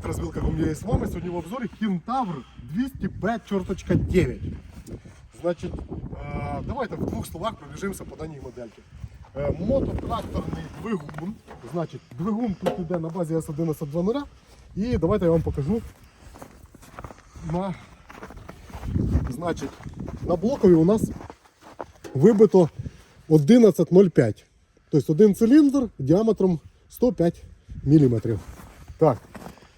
привет, развилка я с вами. Сегодня в обзоре Кентавр 200B черточка 9. Значить, е, давайте в двох словах пробіжимося по даній модельці. Е, мототракторний двигун. Значить, двигун тут йде на базі S1120. І давайте я вам покажу. На, значить, на блокові у нас вибито 11,05. Тобто один циліндр діаметром 105 мм. Так.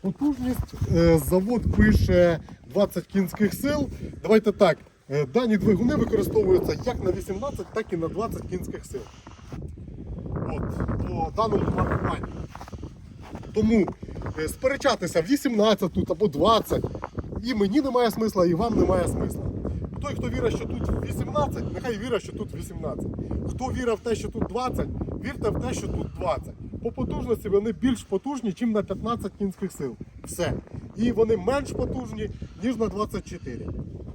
Потужність е, завод пише 20 кінських сил. Давайте так. е, Дані двигуни використовуються як на 18, так і на 20 кінських сил. От, по даному маркуванню. Тому е, сперечатися 18 тут або 20 і мені немає смисла, і вам немає смисла. Той, хто вірить, що тут 18, нехай вірить, що тут 18. Хто вірить в те, що тут 20, вірте в те, що тут 20. По потужності вони більш потужні, ніж на 15 кінських сил. Все. І вони менш потужні, ніж на 24.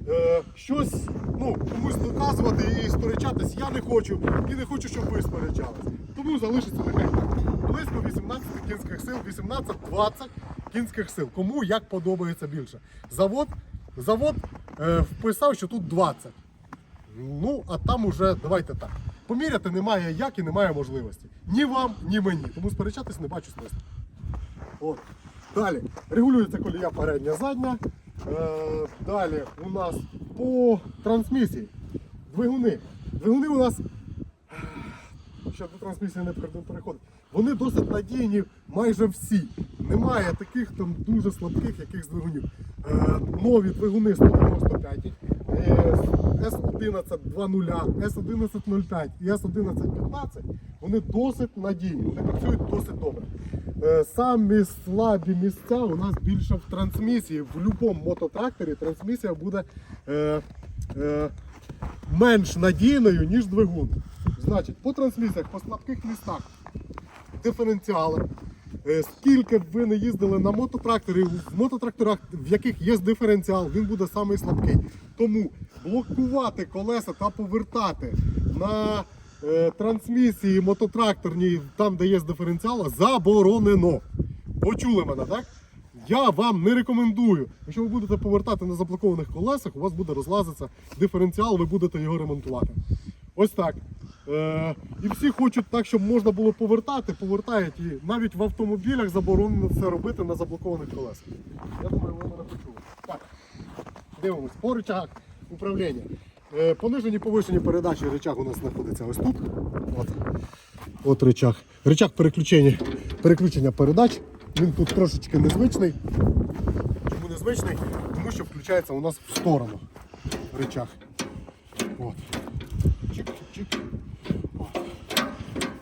Е, щось ну, комусь доказувати і сперечатись я не хочу, і не хочу, щоб ви сперечались. Тому залишиться нехай так. Близько 18 кінських сил, 18-20 кінських сил. Кому як подобається більше. Завод, завод е, вписав, що тут 20. Ну, а там уже давайте так. Поміряти немає як і немає можливості. Ні вам, ні мені. Тому сперечатись не бачу смисла. От. Далі. Регулюється колія передня, задня. Е, далі у нас по трансмісії. Двигуни. Двигуни у нас. Ще до трансмісії не переходить. Вони досить надійні майже всі. Немає таких там дуже слабких якихось двигунів. Е, нові двигуни 195, е, S1120, S1105 і S1115 вони досить надійні, вони працюють досить добре. Е, Самі слабі місця у нас більше в трансмісії. В будь-якому мототракторі трансмісія буде е, е, менш надійною, ніж двигун. Значить, по трансмісіях, по слабких містах диференціали. Е, Скільки б ви не їздили на мототракторі, в мототракторах, в яких є диференціал, він буде самий слабкий. Тому блокувати колеса та повертати на е, трансмісії мототракторній, там, де є диференціал, заборонено. Почули мене, так? Я вам не рекомендую. Якщо ви будете повертати на заблокованих колесах, у вас буде розлазитися диференціал, ви будете його ремонтувати. Ось так. Е, і всі хочуть так, щоб можна було повертати, повертають. І навіть в автомобілях заборонено це робити на заблокованих колесах. Я думаю, ви мене почули. Так, дивимось. По рычагах управління. Е, понижені повишені передачі рычаг у нас знаходиться ось тут. От, От рычаг. Рычаг переключення, переключення передач. Він тут трошечки незвичний. Чому незвичний? Тому що включається у нас в сторону рычаг. От. Чик-чик-чик.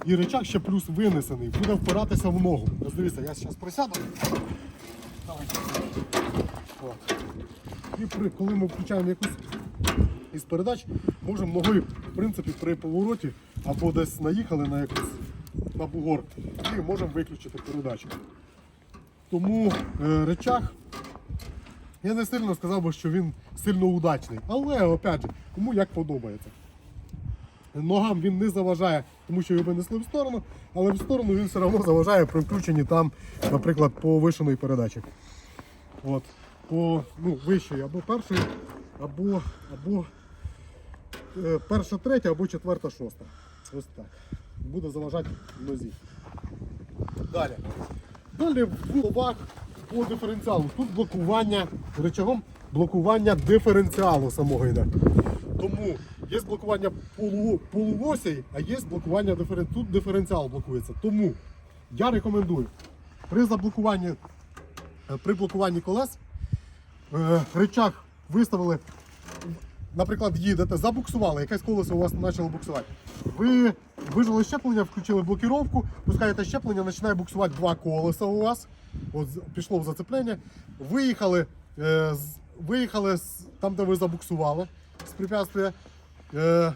І рычаг ще плюс винесений, буде впиратися в ногу. Дивіться, я зараз присяду. І при, коли ми включаємо якусь із передач, можемо ногою, в принципі, при повороті або десь наїхали на якусь на бугор і можемо виключити передачу. Тому е, речах я не сильно сказав би, що він сильно удачний. Але, опять же, кому як подобається. Ногам він не заважає, тому що його винесли в сторону, але в сторону він все одно заважає при включенні там, наприклад, повишеної передачі. От, по ну, вищої або першої, або, або е, перша, третя, або четверта, шоста. Ось так. Буде заважати нозі. Далі. Далі в двох по диференціалу. Тут блокування рычагом блокування диференціалу самого йде. Тому є блокування полу, полуосей, а є блокування диферен... Тут диференціал блокується. Тому я рекомендую при заблокуванні, е, при блокуванні колес е, рычаг виставили, наприклад, їдете, забуксували, якесь колесо у вас почало буксувати. Ви вижили щеплення, включили блокіровку, пускаєте щеплення, починає буксувати два колеса у вас. От пішло в зацеплення. Виїхали, е, виїхали там, де ви забуксували з препятствия. Е,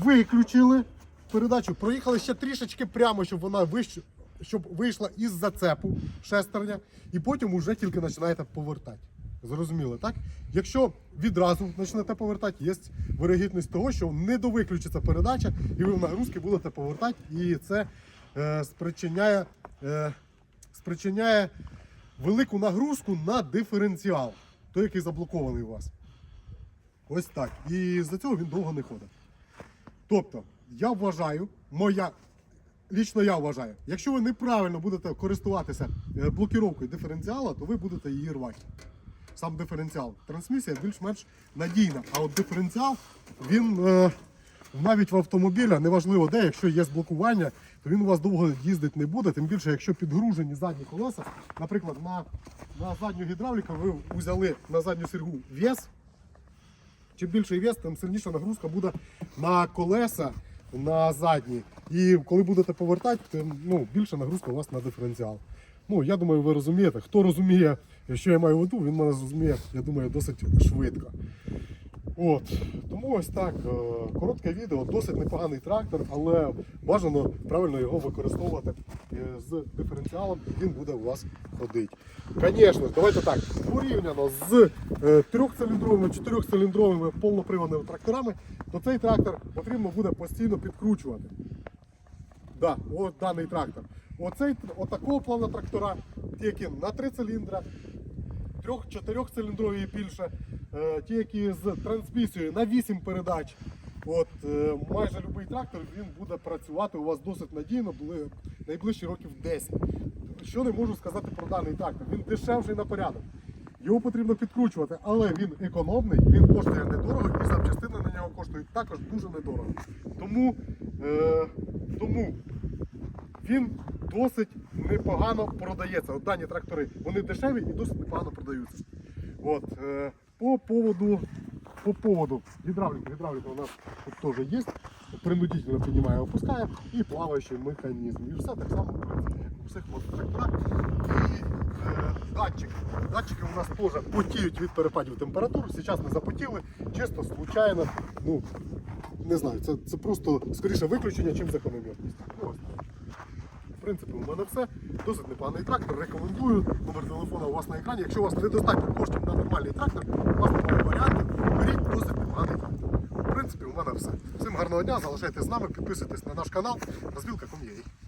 виключили передачу, проїхали ще трішечки прямо, щоб вона вищ... щоб вийшла із зацепу шестерня, і потім вже тільки починаєте повертати. Зрозуміло, так? Якщо відразу почнете повертати, є вирогідність того, що не довиключиться передача, і ви в нагрузки будете повертати, і це е, спричиняє, е, спричиняє велику нагрузку на диференціал, той, який заблокований у вас. Ось так. І з-за цього він довго не ходить. Тобто, я вважаю, моя, лічно я вважаю, якщо ви неправильно будете користуватися е, блокіровкою диференціала, то ви будете її рвати. Сам диференціал. Трансмісія більш-менш надійна, а от диференціал, він е, навіть в автомобіля, неважливо де, якщо є блокування, то він у вас довго їздити не буде. Тим більше, якщо підгружені задні колеса, наприклад, на, на задню гідравліку ви взяли на задню сіргу вес, чим більший вес, тим сильніша нагрузка буде на колеса на задні. І коли будете повертати, тим ну, більша нагрузка у вас на диференціал. Ну, я думаю, ви розумієте. Хто розуміє, що я маю в виду, він мене зрозуміє, я думаю, досить швидко. От, тому ось так, е, коротке відео, досить непоганий трактор, але бажано правильно його використовувати е, з диференціалом, і він буде у вас ходити. Звісно, давайте так, порівняно з е, трьохциліндровими, чотирьохциліндровими повноприводними тракторами, то цей трактор потрібно буде постійно підкручувати. Да, от даний трактор. Оцей, отакого плану трактора, ті, які на три циліндра, трьох-чотирьох циліндрові і більше, е, ті, які з трансмісією на 8 передач. От е, майже будь-який трактор він буде працювати у вас досить надійно, були найближчі років 10. Що не можу сказати про даний трактор? Він дешевший на порядок. Його потрібно підкручувати, але він економний, він коштує недорого і запчастини на нього коштують також дуже недорого. Тому, е, тому він досить непогано продається. От дані трактори вони дешеві і досить непогано продаються. От, е, по поводу, по поводу гідравліки, гідравліка у нас тут теж є. Принудительно піднімає, опускає і плаваючий механізм. І все так само у всіх мототракторах. І е, датчики. Датчики у нас теж потіють від перепадів температур. Зараз не запотіли, чисто случайно. Ну, не знаю, це, це просто скоріше виключення, чим закономірність. Ну, ось принципі, у мене все. Досить непоганий трактор. Рекомендую. Номер телефона у вас на екрані. Якщо у вас недостатньо коштів на нормальний трактор, у вас немає варіантів, беріть досить непоганий трактор. В принципі, у мене все. Всім гарного дня, залишайтесь з нами, підписуйтесь на наш канал. Розвілка.com.ua